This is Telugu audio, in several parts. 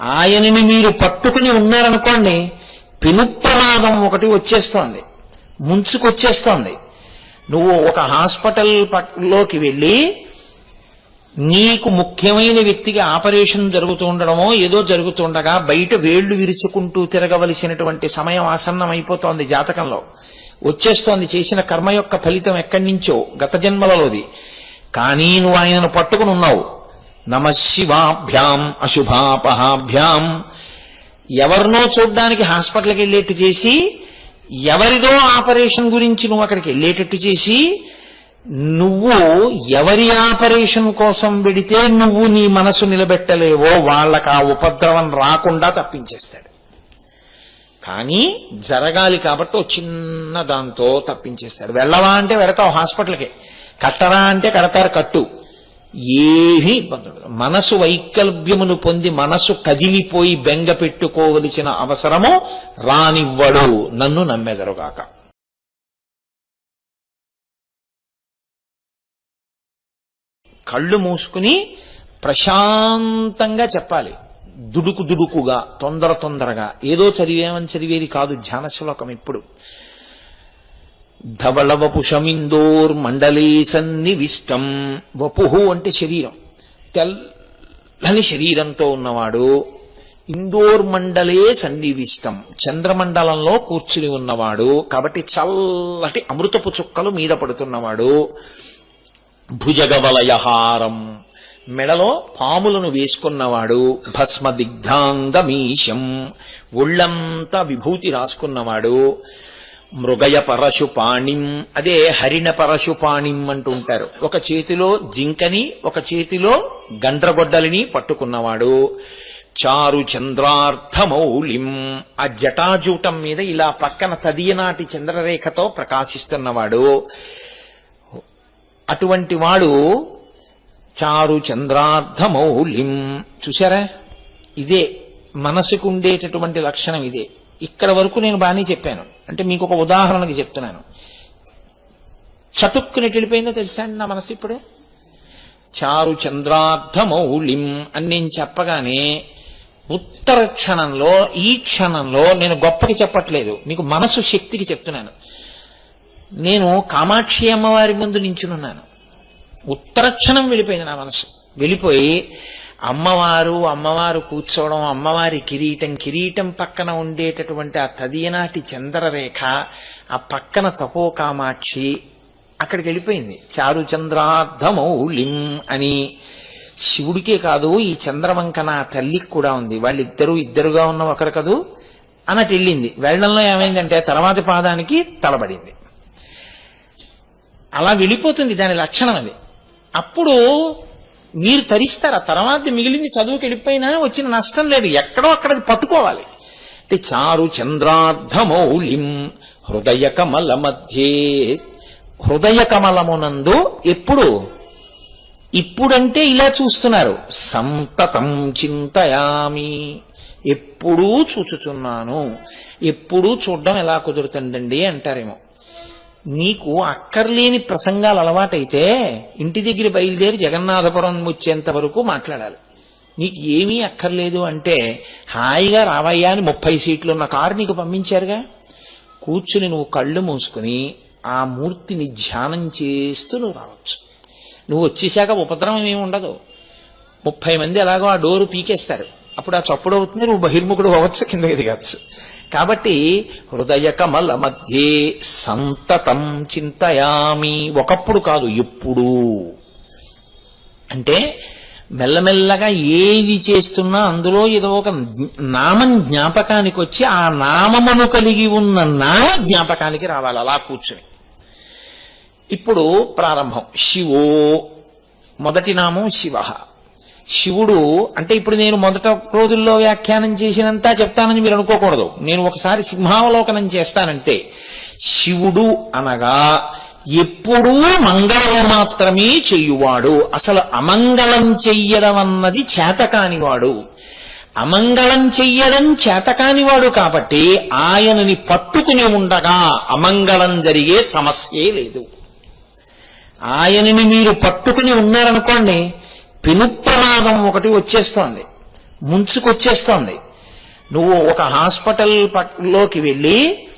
ఆయనని మీరు పట్టుకుని ఉన్నారనుకోండి పెను ప్రమాదం ఒకటి వచ్చేస్తోంది ముంచుకొచ్చేస్తోంది. నువ్వు ఒక హాస్పిటల్లోకి వెళ్ళి నీకు ముఖ్యమైన వ్యక్తికి ఆపరేషన్ జరుగుతూ ఉండడమో ఏదో జరుగుతుండగా బయట వేళ్ళు విరుచుకుంటూ తిరగవలసినటువంటి సమయం ఆసన్నం అయిపోతోంది జాతకంలో. వచ్చేస్తోంది చేసిన కర్మ యొక్క ఫలితం ఎక్కడి నుంచో గత జన్మలలోది. కానీ నువ్వు ఆయనను పట్టుకుని ఉన్నావు. నమ శివాభ్యాం అశుభాపహాభ్యాం. ఎవరినో చూడ్డానికి హాస్పిటల్కి వెళ్ళేట్టు చేసి ఎవరిదో ఆపరేషన్ గురించి నువ్వు అక్కడికి వెళ్ళేటట్టు చేసి నువ్వు ఎవరి ఆపరేషన్ కోసం వెడితే నువ్వు నీ మనసు నిలబెట్టలేవో వాళ్ళకి ఆ ఉపద్రవం రాకుండా తప్పించేస్తాడు. కానీ జరగాలి కాబట్టి ఓ చిన్న దాంతో తప్పించేస్తాడు. వెళ్ళవా అంటే వెళతావు హాస్పిటల్కి. కట్టరా అంటే కడతారు కట్టు. ఏమీ ఇబ్బంది ఉండదు మనసు వైకల్ప్యమును పొంది మనసు కదిలిపోయి బెంగ పెట్టుకోవలసిన అవసరము రానివ్వడు. నన్ను నమ్మెదరుగాక. కళ్ళు మూసుకుని ప్రశాంతంగా చెప్పాలి. దుడుకు దుడుకుగా తొందర తొందరగా. ఏదో చదివేమని చదివేది కాదు ధ్యాన శ్లోకం ఇప్పుడు ధవళ వపుషమిందోర్ మండలే సన్నివిష్టం. వపుహు అంటే శరీరం. తెల్లని శరీరంతో ఉన్నవాడు ఇందోర్ మండలే సన్నివిష్టం. చంద్రమండలంలో కూర్చుని ఉన్నవాడు కాబట్టి చల్లటి అమృతపు చుక్కలు మీద పడుతున్నవాడు. భుజగవలయహారం. మెడలో పాములను వేసుకున్నవాడు భస్మ దిగ్ధాంగమీశం ఒళ్ళంతా విభూతి రాసుకున్నవాడు. మృగయ పరశుపాణిం అదే హరిణ పరశుపాణిం అంటుంటారు ఒక చేతిలో జింకని ఒక చేతిలో గండ్రగొడ్డలిని పట్టుకున్నవాడు. చారు చంద్రార్థమౌళిం. ఆ జటాజూటం మీద ఇలా పక్కన తదియనాటి చంద్రరేఖతో ప్రకాశిస్తున్నవాడు. అటువంటి వాడు చారు చంద్రార్థమౌలిం చూసారా ఇదే మనసుకుండేటటువంటి లక్షణం ఇదే. ఇక్కడ వరకు నేను బాగానే చెప్పాను. అంటే మీకు ఒక ఉదాహరణకి చెప్తున్నాను. చటుక్కుని వెళ్ళిపోయిందో తెలుసా అండి నా మనసు ఇప్పుడే? చారు చంద్రార్థమౌళిం అని నేను చెప్పగానే ఉత్తర క్షణంలో ఈ క్షణంలో నేను గొప్పకి చెప్పట్లేదు. మీకు మనసు శక్తికి చెప్తున్నాను. నేను కామాక్షి అమ్మవారి ముందు నించునున్నాను. ఉత్తర క్షణం వెళ్ళిపోయింది నా మనసు. వెళ్ళిపోయి అమ్మవారు అమ్మవారు కూర్చోవడం అమ్మవారి కిరీటం కిరీటం పక్కన ఉండేటటువంటి ఆ తదియనాటి చంద్రరేఖ ఆ పక్కన తపో కామాక్షి అక్కడికి వెళ్ళిపోయింది. చారుచంద్రార్థమౌళిం అని శివుడికే కాదు ఈ చంద్రవంక నా తల్లికి కూడా ఉంది. వాళ్ళిద్దరూ ఇద్దరుగా ఉన్న ఒకరు కదూ? అన్నట్టు వెళ్ళింది. వెళ్ళడంలో ఏమైందంటే తర్వాతి పాదానికి తలబడింది. అలా వెళ్ళిపోతుంది దాని లక్షణం అది. అప్పుడు మీరు తరిస్తారు. తర్వాత మిగిలింది చదువుకి వెళ్ళిపోయినా వచ్చిన నష్టం లేదు. ఎక్కడో అక్కడ పట్టుకోవాలి. అంటే చారు చంద్రార్ధమౌళిం హృదయ కమల మధ్యే. హృదయ కమలమునందు ఎప్పుడు? ఇప్పుడంటే ఇలా చూస్తున్నారు. సంతతం చింతయామి. ఎప్పుడూ చూచుతున్నాను ఎప్పుడూ చూడడం ఎలా కుదురుతుందండి అంటారేమో. నీకు అక్కర్లేని ప్రసంగాలు అలవాటైతే ఇంటి దగ్గర బయలుదేరి జగన్నాథపురం వచ్చేంత వరకు మాట్లాడాలి. నీకు ఏమీ అక్కర్లేదు అంటే హాయిగా రావయ్యా అని ముప్పై సీట్లు ఉన్న కారు నీకు పంపించారుగా? కూర్చుని నువ్వు కళ్ళు మూసుకుని ఆ మూర్తిని ధ్యానం చేస్తూ నువ్వు రావచ్చు. నువ్వు వచ్చేసాక ఉపద్రవం ఏమి ఉండదు. ముప్పై మంది ఎలాగో ఆ డోరు పీకేస్తారు. అప్పుడు ఆ చప్పుడు అవుతుంది నువ్వు బహిర్ముఖుడు అవ్వచ్చు కిందకి దిగచ్చు. కాబట్టి హృదయ కమల మధ్యే సంతతం చింతయామి. ఒకప్పుడు కాదు ఎప్పుడు అంటే మెల్లమెల్లగా ఏది చేస్తున్నా అందులో ఏదో ఒక నామం జ్ఞాపకానికి వచ్చి ఆ నామమును కలిగి ఉన్న నామ జ్ఞాపకానికి రావాలి అలా కూర్చుని. ఇప్పుడు ప్రారంభం. శివో. మొదటి నామం శివ. శివుడు అంటే ఇప్పుడు నేను మొదట రోజుల్లో వ్యాఖ్యానం చేసినంత చెప్తానని మీరు అనుకోకూడదు. నేను ఒకసారి సింహావలోకనం చేస్తానంటే శివుడు అనగా ఎప్పుడూ మంగళం మాత్రమే చెయ్యువాడు అసలు అమంగళం చెయ్యడం అన్నది చేతకానివాడు. అమంగళం చెయ్యడం చేతకానివాడు కాబట్టి ఆయనని పట్టుకుని ఉండగా అమంగళం జరిగే సమస్యే లేదు. ఆయనని మీరు పట్టుకుని ఉన్నారనుకోండి పెను ప్రమాదం ఒకటి వచ్చేస్తోంది. ముంచుకొచ్చేస్తోంది. నువ్వు ఒక హాస్పిటల్లోకి వెళ్ళి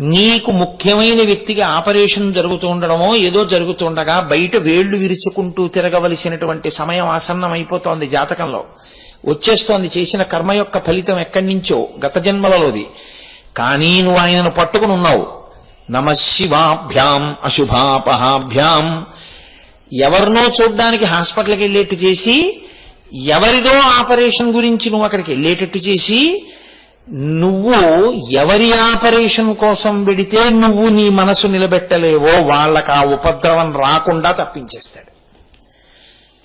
నీకు ముఖ్యమైన వ్యక్తికి ఆపరేషన్ జరుగుతూ ఉండడమో ఏదో జరుగుతుండగా బయట వేళ్ళు విరుచుకుంటూ తిరగవలసినటువంటి సమయం ఆసన్నం అయిపోతోంది జాతకంలో. వచ్చేస్తోంది చేసిన కర్మ యొక్క ఫలితం ఎక్కడి నుంచో గత జన్మలలోది. కానీ నువ్వు ఆయనను పట్టుకుని ఉన్నావు నమ శివాభ్యాం అశుభాపహాభ్యాం. ఎవరినో చూడ్డానికి హాస్పిటల్కి వెళ్ళేట్టు చేసి ఎవరిదో ఆపరేషన్ గురించి నువ్వు అక్కడికి వెళ్ళేటట్టు చేసి నువ్వు ఎవరి ఆపరేషన్ కోసం వెడితే నువ్వు నీ మనసు నిలబెట్టలేవో వాళ్ళకి ఆ ఉపద్రవం రాకుండా తప్పించేస్తాడు.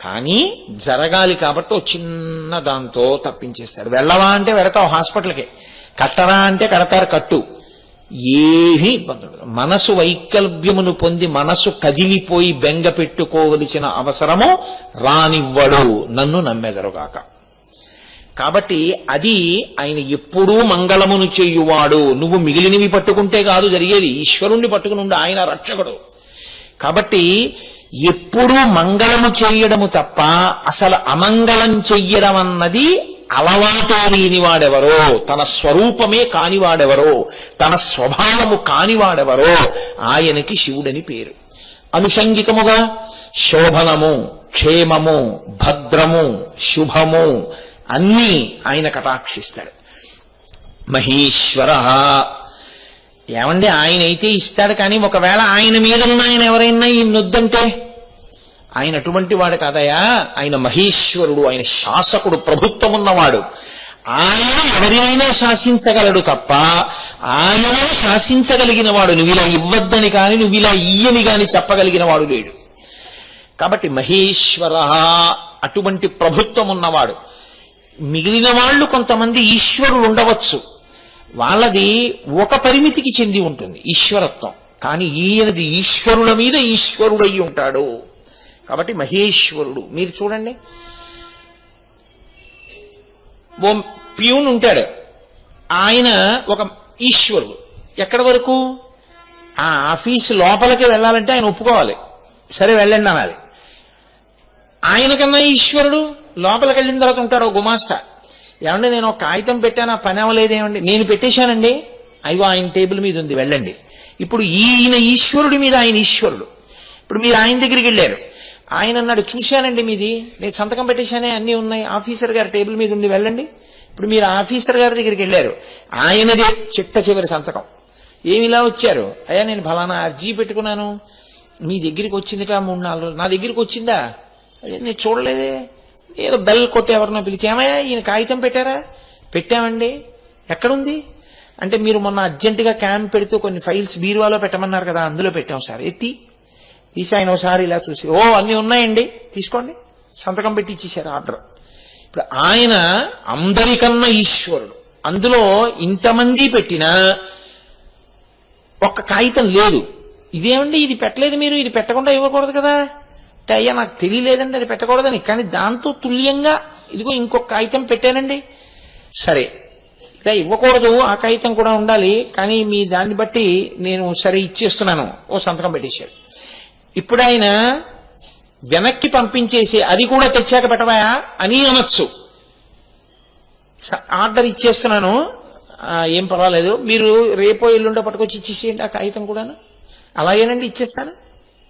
కానీ జరగాలి కాబట్టి ఓ చిన్న దాంతో తప్పించేస్తాడు. వెళ్ళవా అంటే వెళతావు హాస్పిటల్కి. కట్టరా అంటే కడతారు కట్టు. ఏమీ ఇబ్బంది మనసు వైకల్ప్యమును పొంది మనసు కదిలిపోయి బెంగ పెట్టుకోవలసిన అవసరము రానివ్వడు. నన్ను నమ్మెదరుగాక. కాబట్టి అది ఆయన ఎప్పుడూ మంగళమును చేయువాడు. నువ్వు మిగిలినవి పట్టుకుంటే కాదు జరిగేది. ఈశ్వరుణ్ణి పట్టుకుని ఉండు. ఆయన రక్షకుడు. కాబట్టి ఎప్పుడూ మంగళము చేయడము తప్ప అసలు అమంగళం చెయ్యడం అన్నది అలవాటు లేనివాడెవరో తన స్వరూపమే కానివాడెవరో తన స్వభావము కానివాడెవరో ఆయనకి శివుడని పేరు. అనుషంగికముగా శోభనము క్షేమము భద్రము శుభము అన్నీ ఆయన కటాక్షిస్తాడు. మహేశ్వర. ఏమండి ఆయన అయితే ఇస్తాడు కానీ ఒకవేళ ఆయన మీద ఉన్న ఆయన ఎవరైనా ఈ నొద్దంటే ఆయన అటువంటి వాడు కాదయా ఆయన మహేశ్వరుడు ఆయన శాసకుడు ప్రభుత్వం ఉన్నవాడు ఆయన ఎవరినైనా శాసించగలడు తప్ప ఆయన శాసించగలిగిన వాడు నువ్వు ఇలా ఇవ్వద్దని కానీ నువ్వు ఇలా ఇయ్యని కానీ చెప్పగలిగిన వాడు లేడు. కాబట్టి మహేశ్వర అటువంటి ప్రభుత్వం ఉన్నవాడు మిగిలిన వాళ్ళు కొంతమంది ఈశ్వరులు ఉండవచ్చు. వాళ్ళది ఒక పరిమితికి చెంది ఉంటుంది ఈశ్వరత్వం. కానీ ఈయనది ఈశ్వరుల మీద ఈశ్వరుడై ఉంటాడు. కాబట్టి మహేశ్వరుడు. మీరు చూడండి. ఓ ప్యూన్ ఉంటాడు. ఆయన ఒక ఈశ్వరుడు. ఎక్కడి వరకు? ఆ ఆఫీస్ లోపలికి వెళ్ళాలంటే ఆయన ఒప్పుకోవాలి. సరే వెళ్ళండి అనాలి. ఆయన కన్నా ఈశ్వరుడు లోపలికి వెళ్ళిన తర్వాత ఉంటారు ఓ గుమాస్తా. ఏమండి నేను ఒక కాగితం పెట్టాను ఆ పని అవ్వలేదేమండి నేను పెట్టేశానండి. అయ్యో ఆయన టేబుల్ మీద ఉంది వెళ్ళండి. ఇప్పుడు ఈయన ఈశ్వరుడి మీద ఆయన ఈశ్వరుడు. ఇప్పుడు మీరు ఆయన దగ్గరికి వెళ్ళారు. ఆయన అన్నాడు చూశానండి మీది. నేను సంతకం పెట్టేశానే అన్నీ ఉన్నాయి. ఆఫీసర్ గారి టేబుల్ మీద ఉండి వెళ్ళండి. ఇప్పుడు మీరు ఆఫీసర్ గారి దగ్గరికి వెళ్ళారు. ఆయనది చిట్ట చివరి సంతకం. ఏమి ఇలా వచ్చారు? అయ్యా నేను ఫలానా అర్జీ పెట్టుకున్నాను. మీ దగ్గరికి వచ్చిందిట మూడు నాలుగు నా దగ్గరికి వచ్చిందా? నేను చూడలేదే. ఏదో బెల్ కొట్టి ఎవరినో పిలిచి ఏమయ్యా ఈయన కాగితం పెట్టారా? పెట్టామండి. ఎక్కడుంది? అంటే మీరు మొన్న అర్జెంటుగా క్యాంప్ పెడుతూ కొన్ని ఫైల్స్ బీరువాలో పెట్టమన్నారు కదా అందులో పెట్టాం సార్. ఎత్తి తీసి ఆయన ఒకసారి ఇలా చూసి ఓ అన్నీ ఉన్నాయండి తీసుకోండి. సంతకం పెట్టి ఇచ్చేశారు ఆర్డర్. ఇప్పుడు ఆయన అందరికన్నా ఈశ్వరుడు. అందులో ఇంతమంది పెట్టినా ఒక్క కాగితం లేదు. ఇదేమండి ఇది పెట్టలేదు మీరు ఇది పెట్టకుండా ఇవ్వకూడదు కదా? అంటే అయ్యా నాకు తెలియలేదండి అది పెట్టకూడదని. కానీ దాంతో తుల్యంగా ఇదిగో ఇంకొక కాగితం పెట్టానండి. సరే ఇలా ఇవ్వకూడదు ఆ కాగితం కూడా ఉండాలి. కానీ మీ దాన్ని బట్టి నేను సరే ఇచ్చేస్తున్నాను. ఓ సంతకం పెట్టేశాడు. ఇప్పుడు ఆయన వెనక్కి పంపించేసి అది కూడా తెచ్చాక పెట్టవా అని అనొచ్చు. స- ఆర్డర్ ఇచ్చేస్తున్నాను. ఏం పర్వాలేదు. మీరు రేపో ఎల్లుండో పట్టుకొచ్చి ఇచ్చేసేయండి ఆ కాగితం కూడాను. అలాగేనండి ఇచ్చేస్తాను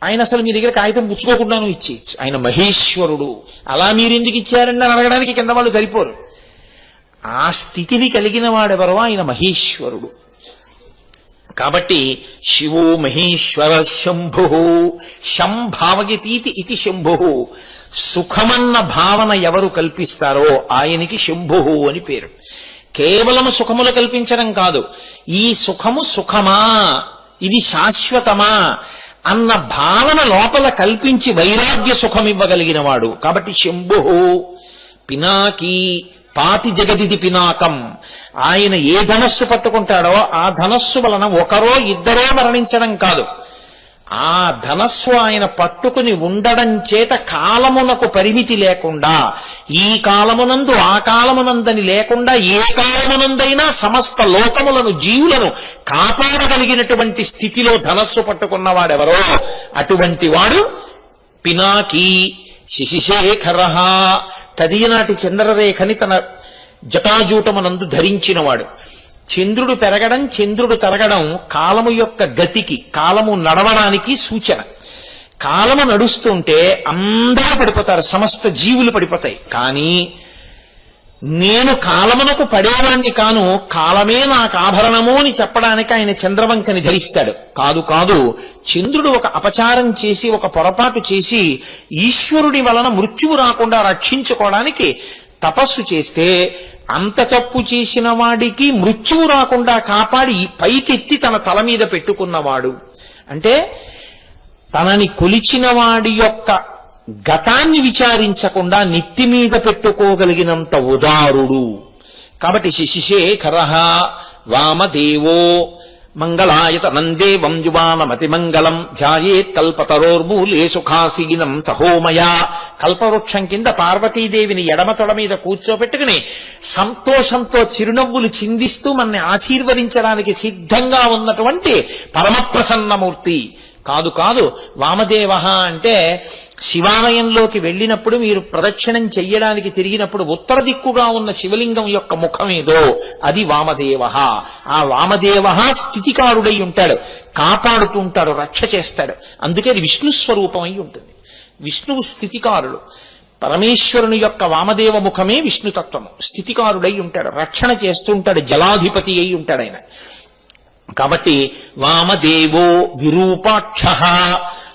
ఆయన అసలు మీ దగ్గర కాగితం పుచ్చుకోకుండాను ఇచ్చేయచ్చు ఆయన మహేశ్వరుడు. అలా మీరు ఎందుకు ఇచ్చారండి అని అడగడానికి కింద వాళ్ళు సరిపోరు. ఆ స్థితిని కలిగిన వాడెవరో ఆయన మహేశ్వరుడు. కాబట్టి శివో మహేశ్వర శంభు శంభావగితీతి ఇది శంభు. సుఖమన్న భావన ఎవరు కల్పిస్తారో ఆయనకి శంభు అని పేరు. కేవలం సుఖములు కల్పించడం కాదు ఈ సుఖము సుఖమా ఇది శాశ్వతమా అన్న భావన లోపల కల్పించి వైరాగ్య సుఖం ఇవ్వగలిగిన వాడు. కాబట్టి శంభు పినాకి పాతి జగదిది పినాకం. ఆయన ఏ ధనస్సు పట్టుకుంటాడో ఆ ధనస్సు వలన ఒకరో ఇద్దరో మరణించడం కాదు. ఆ ధనస్సు ఆయన పట్టుకుని ఉండడం చేత కాలమునకు పరిమితి లేకుండా ఈ కాలమునందు ఆ కాలమునందని లేకుండా ఏ కాలమునందైనా సమస్త లోకములను జీవులను కాపాడగలిగినటువంటి స్థితిలో ధనస్సు పట్టుకున్నవాడెవరో అటువంటి వాడు పినాకి శశిశేఖర తదియనాటి చంద్రరేఖని తన జటాజూటమునందు ధరించినవాడు. చంద్రుడు పెరగడం చంద్రుడు తరగడం కాలము యొక్క గతికి కాలము నడవడానికి సూచన. కాలము నడుస్తుంటే అందరూ పడిపోతారు సమస్త జీవులు పడిపోతాయి. కానీ నేను కాలమునకు పడేవాణ్ణి కాను కాలమే నాకు ఆభరణము అని చెప్పడానికి ఆయన చంద్రవంకని ధరిస్తాడు. కాదు కాదు చంద్రుడు ఒక అపచారం చేసి ఒక పొరపాటు చేసి ఈశ్వరుడి వలన మృత్యువు రాకుండా రక్షించుకోవడానికి తపస్సు చేస్తే అంత తప్పు చేసిన వాడికి మృత్యువు రాకుండా కాపాడి పైకెత్తి తన తల మీద పెట్టుకున్నవాడు. అంటే తనని కొలిచిన వాడి యొక్క గతాన్ని విచారించకుండా నెత్తి మీద పెట్టుకోగలిగినంత ఉదారుడు. కాబట్టి శశిశేఖర వామదేవో మంగళాయత నందేవం యువానమతి మంగళం ధ్యాయేత్ కల్పతరోర్మూలే సుఖాసీనం సహోమయ కల్పవృక్షం కింద పార్వతీదేవిని ఎడమ తొడ మీద కూర్చోబెట్టుకుని సంతోషంతో చిరునవ్వులు చిందిస్తూ మనని ఆశీర్వదించడానికి సిద్ధంగా ఉన్నటువంటి పరమప్రసన్నమూర్తి. కాదు కాదు. వామదేవ అంటే శివాలయంలోకి వెళ్ళినప్పుడు మీరు ప్రదక్షిణం చెయ్యడానికి తిరిగినప్పుడు ఉత్తర దిక్కుగా ఉన్న శివలింగం యొక్క ముఖమేదో అది వామదేవ. ఆ వామదేవ స్థితికారుడై ఉంటాడు. కాపాడుతూ ఉంటాడు రక్ష చేస్తాడు. అందుకే అది విష్ణు స్వరూపం ఉంటుంది. విష్ణువు స్థితికారుడు. పరమేశ్వరుని యొక్క వామదేవ ముఖమే విష్ణుతత్వము. స్థితికారుడై ఉంటాడు రక్షణ చేస్తూ ఉంటాడు జలాధిపతి అయి ఉంటాడు ఆయన. కాబట్టి వామదేవో విరూపాక్ష.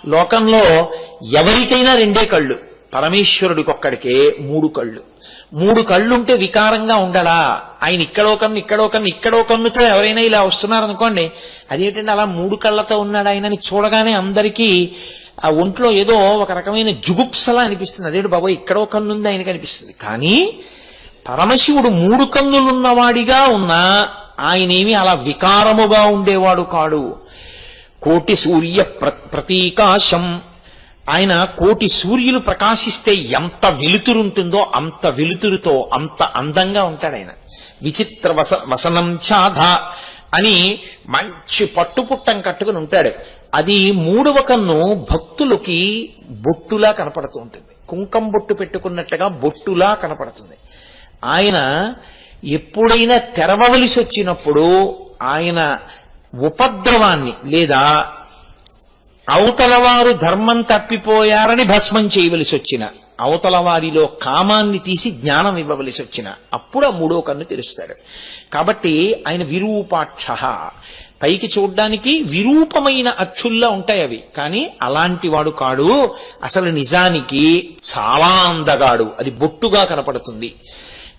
లోకంలో ఎవరికైనా రెండే కళ్ళు. పరమేశ్వరుడికొక్కడికే మూడు కళ్ళు. మూడు కళ్ళుంటే వికారంగా ఉండడా? ఆయన ఇక్కడో కన్ను ఇక్కడో కన్ను ఇక్కడో కన్నుతో ఎవరైనా ఇలా వస్తున్నారనుకోండి అదేంటంటే అలా మూడు కళ్ళతో ఉన్నాడు ఆయనని చూడగానే అందరికీ ఆ ఒంట్లో ఏదో ఒక రకమైన జుగుప్సలా అనిపిస్తుంది. అదేంటి బాబా ఇక్కడో కన్నుంది ఆయనకి అనిపిస్తుంది. కానీ పరమశివుడు మూడు కన్నులున్నవాడిగా ఉన్నా ఆయనేమి అలా వికారముగా ఉండేవాడు కాడు. కోటి సూర్య ప్రతీకాశం. ఆయన కోటి సూర్యులు ప్రకాశిస్తే ఎంత వెలుతురుంటుందో అంత వెలుతురుతో అంత అందంగా ఉంటాడు ఆయన విచిత్ర వస వసనం చాధ అని మంచి పట్టుపుట్టం కట్టుకుని ఉంటాడు. అది మూడవ కన్ను భక్తులకి బొట్టులా కనపడుతూ ఉంటుంది. కుంకం బొట్టు పెట్టుకున్నట్టుగా బొట్టులా కనపడుతుంది. ఆయన ఎప్పుడైనా తెరవవలసి వచ్చినప్పుడు ఆయన ఉపద్రవాన్ని లేదా అవతల వారు ధర్మం తప్పిపోయారని భస్మం చేయవలసి వచ్చిన అవతల వారిలో కామాన్ని తీసి జ్ఞానం ఇవ్వవలసి వచ్చిన అప్పుడు ఆ మూడో కన్ను తెలుస్తాడు కాబట్టి ఆయన విరూపాక్ష. పైకి చూడ్డానికి విరూపమైన అచ్చుల్లా ఉంటాయి అవి. కానీ అలాంటి వాడు కాడు. అసలు నిజానికి చాలా అందగాడు. అది బొట్టుగా కనపడుతుంది.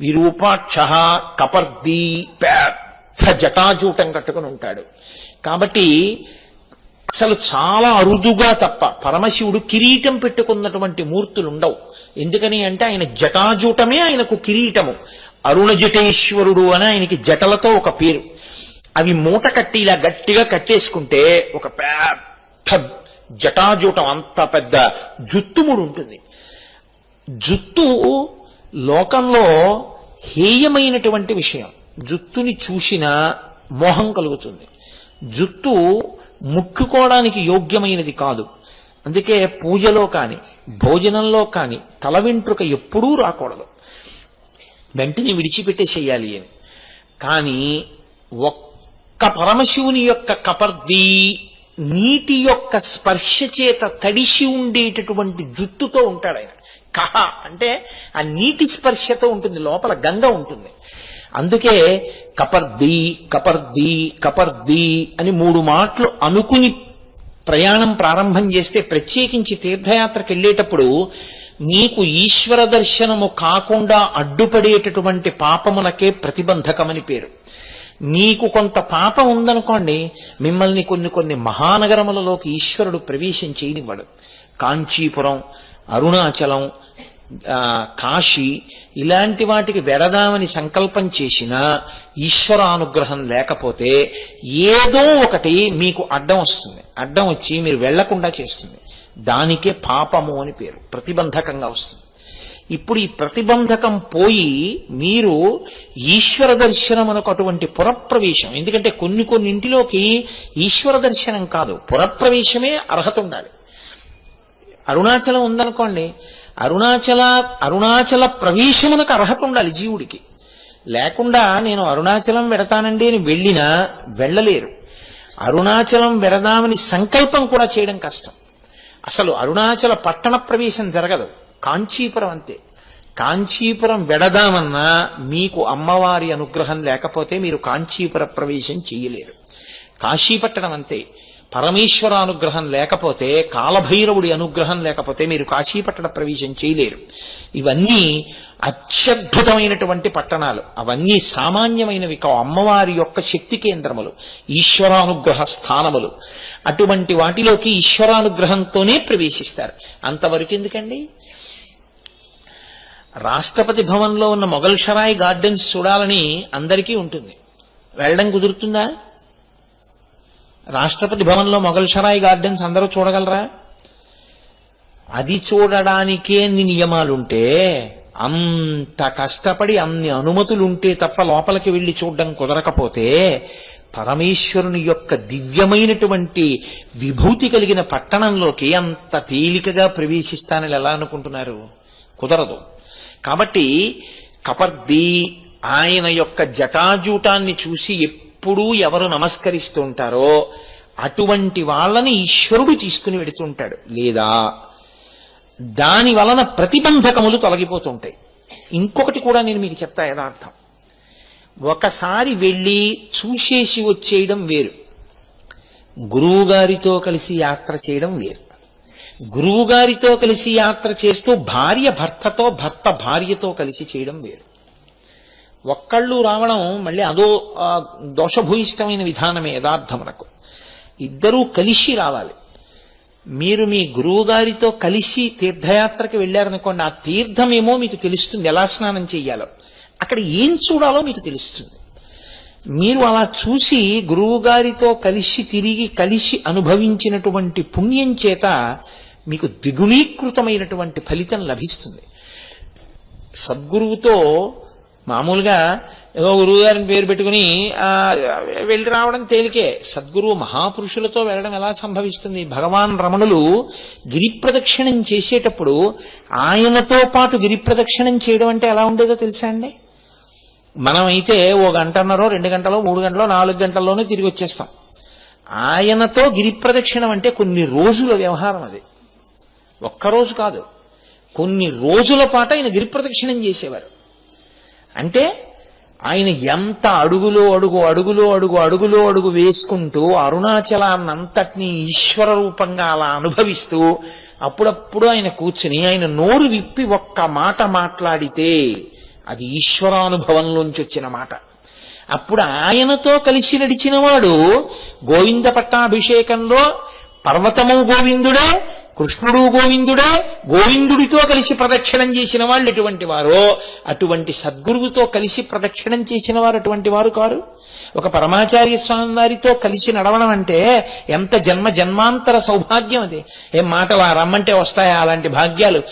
విరూపాక్ష కపర్ది పెద్ద జటాజూటం కట్టుకుని ఉంటాడు. కాబట్టి అసలు చాలా అరుదుగా తప్ప పరమశివుడు కిరీటం పెట్టుకున్నటువంటి మూర్తులు ఉండవు ఎందుకని అంటే ఆయన జటాజూటమే ఆయనకు కిరీటము. అరుణ జటేశ్వరుడు అని ఆయనకి జటలతో ఒక పేరు. అవి మూట కట్టి ఇలా గట్టిగా కట్టేసుకుంటే ఒక పెద్ద జటాజూటం అంత పెద్ద జుత్తుముడు ఉంటుంది. జుత్తు లోకంలో హేయమైనటువంటి విషయం జుత్తుని చూసినా మోహం కలుగుతుంది. జుత్తు ముట్టుకోవడానికి యోగ్యమైనది కాదు. అందుకే పూజలో కానీ భోజనంలో కానీ తల వెంట్రుక ఎప్పుడూ రాకూడదు. వెంటనే విడిచిపెట్టేసేయాలి అని. కానీ ఒక్క పరమశివుని యొక్క కపర్ది నీటి యొక్క స్పర్శ చేత తడిసి ఉండేటటువంటి జుట్టుతో ఉంటాడు ఆయన. కహ అంటే ఆ నీటి స్పర్శతో ఉంటుంది లోపల గంగ ఉంటుంది. అందుకే కపర్ది కపర్ది కపర్ది అని మూడు మాటలు అనుకుని ప్రయాణం ప్రారంభం చేస్తే ప్రత్యేకించి తీర్థయాత్రకు వెళ్ళేటప్పుడు నీకు ఈశ్వర దర్శనము కాకుండా అడ్డుపడేటటువంటి పాపములకే ప్రతిబంధకమని పేరు. నీకు కొంత పాపం ఉందనుకోండి మిమ్మల్ని కొన్ని కొన్ని మహానగరములలోకి ఈశ్వరుడు ప్రవేశం చేయనివ్వడు. కాంచీపురం అరుణాచలం కాశీ ఇలాంటి వాటికి వెడదామని సంకల్పం చేసినా ఈశ్వరానుగ్రహం లేకపోతే ఏదో ఒకటి మీకు అడ్డం వస్తుంది. అడ్డం వచ్చి మీరు వెళ్ళకుండా చేస్తుంది. దానికే పాపము అని పేరు. ప్రతిబంధకంగా వస్తుంది. ఇప్పుడు ఈ ప్రతిబంధకం పోయి మీరు ఈశ్వర దర్శనమునకు అటువంటి పురప్రవేశం. ఎందుకంటే కొన్ని కొన్ని ఇంటిలోకి ఈశ్వర దర్శనం కాదు. పురప్రవేశమే అర్హత ఉండాలి. అరుణాచలం ఉందనుకోండి అరుణాచల అరుణాచల ప్రవేశమునకు అర్హత ఉండాలి జీవుడికి. లేకుండా నేను అరుణాచలం వెడతానండి అని వెళ్ళినా వెళ్ళలేరు. అరుణాచలం వెడదామని సంకల్పం కూడా చేయడం కష్టం. అసలు అరుణాచల పట్టణ ప్రవేశం జరగదు. కాంచీపురం అంతే. కాంచీపురం వెడదామన్నా మీకు అమ్మవారి అనుగ్రహం లేకపోతే మీరు కాంచీపుర ప్రవేశం చేయలేరు. కాశీపట్టణం అంతే. పరమేశ్వర అనుగ్రహం లేకపోతే కాలభైరవుడి అనుగ్రహం లేకపోతే మీరు కాశీపట్టణ ప్రవేశం చేయలేరు. ఇవన్నీ అత్యద్భుతమైనటువంటి పట్టణాలు. అవన్నీ సామాన్యమైనవి కావు. అమ్మవారి యొక్క శక్తి కేంద్రములు ఈశ్వరానుగ్రహ స్థానములు. అటువంటి వాటిలోకి ఈశ్వరానుగ్రహంతోనే ప్రవేశిస్తారు. అంతవరకు ఎందుకండి? రాష్ట్రపతి భవన్లో ఉన్న మొఘల్ షరాయ్ గార్డెన్స్ చూడాలని అందరికీ ఉంటుంది. వెళ్ళడం కుదురుతుందా? రాష్ట్రపతి భవన్లో మొఘల్ షరాయి గార్డెన్స్ అందరూ చూడగలరా? అది చూడడానికే అన్ని నియమాలుంటే అంత కష్టపడి అన్ని అనుమతులుంటే తప్ప లోపలికి వెళ్ళి చూడడం కుదరకపోతే పరమేశ్వరుని యొక్క దివ్యమైనటువంటి విభూతి కలిగిన పట్టణంలోకి అంత తేలికగా ప్రవేశిస్తానని ఎలా అనుకుంటున్నారు? కుదరదు. కాబట్టి కపర్ది ఆయన యొక్క జటాజూటాన్ని చూసి ఎప్పుడూ ఎవరు నమస్కరిస్తుంటారో అటువంటి వాళ్ళని ఈశ్వరుడు తీసుకుని వెడుతుంటాడు. లేదా దాని వలన ప్రతిబంధకములు తొలగిపోతుంటాయి. ఇంకొకటి కూడా నేను మీకు చెప్తా యథార్థం. ఒకసారి వెళ్ళి చూసేసి వచ్చేయడం వేరు. గురువుగారితో కలిసి యాత్ర చేయడం వేరు. గురువుగారితో కలిసి యాత్ర చేస్తూ భార్య భర్తతో భర్త భార్యతో కలిసి చేయడం వేరు. ఒక్కళ్ళు రావడం మళ్ళీ అదో దోషభూయిష్టమైన విధానమే యథార్థమునకు ఇద్దరూ కలిసి రావాలి. మీరు మీ గురువు గారితో కలిసి తీర్థయాత్రకి వెళ్ళారనుకోండి ఆ తీర్థమేమో మీకు తెలుస్తుంది ఎలా స్నానం చేయాలో అక్కడ ఏం చూడాలో మీకు తెలుస్తుంది. మీరు అలా చూసి గురువు గారితో కలిసి తిరిగి కలిసి అనుభవించినటువంటి పుణ్యం చేత మీకు ద్విగుణీకృతమైనటువంటి ఫలితం లభిస్తుంది. సద్గురువుతో మామూలుగా ఏదో గురువు గారిని పేరు పెట్టుకుని వెళ్ళి రావడం తేలికే. సద్గురువు మహాపురుషులతో వెళ్ళడం ఎలా సంభవిస్తుంది? భగవాన్ రమణులు గిరిప్రదక్షిణం చేసేటప్పుడు ఆయనతో పాటు గిరిప్రదక్షిణం చేయడం అంటే ఎలా ఉండేదో తెలుసా అండి? మనమైతే ఓ గంటన్నరో రెండు గంటలో మూడు గంటలో నాలుగు గంటల్లోనే తిరిగి వచ్చేస్తాం. ఆయనతో గిరిప్రదక్షిణం అంటే కొన్ని రోజుల వ్యవహారం అది. ఒక్కరోజు కాదు. కొన్ని రోజుల పాటు ఆయన గిరిప్రదక్షిణం చేసేవారు. అంటే ఆయన ఎంత అడుగులో అడుగు అడుగులో అడుగు అడుగులో అడుగు వేసుకుంటూ అరుణాచలాన్నంతటినీ ఈశ్వర రూపంగా అలా అనుభవిస్తూ అప్పుడప్పుడు ఆయన కూర్చుని ఆయన నోరు విప్పి ఒక్క మాట మాట్లాడితే అది ఈశ్వరానుభవంలోంచి వచ్చిన మాట. అప్పుడు ఆయనతో కలిసి నడిచిన వాడు గోవింద పట్టాభిషేకంలో పర్వతము గోవిందుడే కృష్ణుడు గోవిందుడే గోవిందుడితో కలిసి ప్రదక్షిణం చేసిన వాళ్ళు ఎటువంటి వారో అటువంటి సద్గురువుతో కలిసి ప్రదక్షిణం చేసిన వారు అటువంటి వారు కారు? ఒక పరమాచార్య స్వామి వారితో కలిసి నడవడం అంటే ఎంత జన్మ జన్మాంతర సౌభాగ్యం అది. ఏం మాట రమ్మంటే వస్తాయా అలాంటి భాగ్యాలు?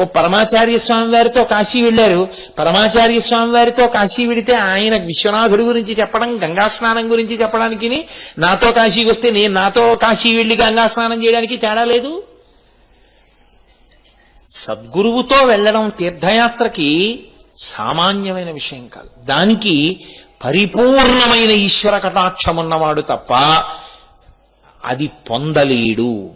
ఓ పరమాచార్య స్వామి వారితో కాశీ వెళ్ళారు. పరమాచార్య స్వామి వారితో కాశీ వెడితే ఆయన విశ్వనాథుడి గురించి చెప్పడం గంగా స్నానం గురించి చెప్పడానికి నాతో కాశీకి వస్తే నేను నాతో కాశీ వెళ్ళి గంగా స్నానం చేయడానికి తేడా లేదు? సద్గురువుతో వెళ్ళడం తీర్థయాత్రకి సామాన్యమైన విషయం కాదు. దానికి పరిపూర్ణమైన ఈశ్వర కటాక్షం ఉన్నవాడు తప్ప అది పొందలేడు.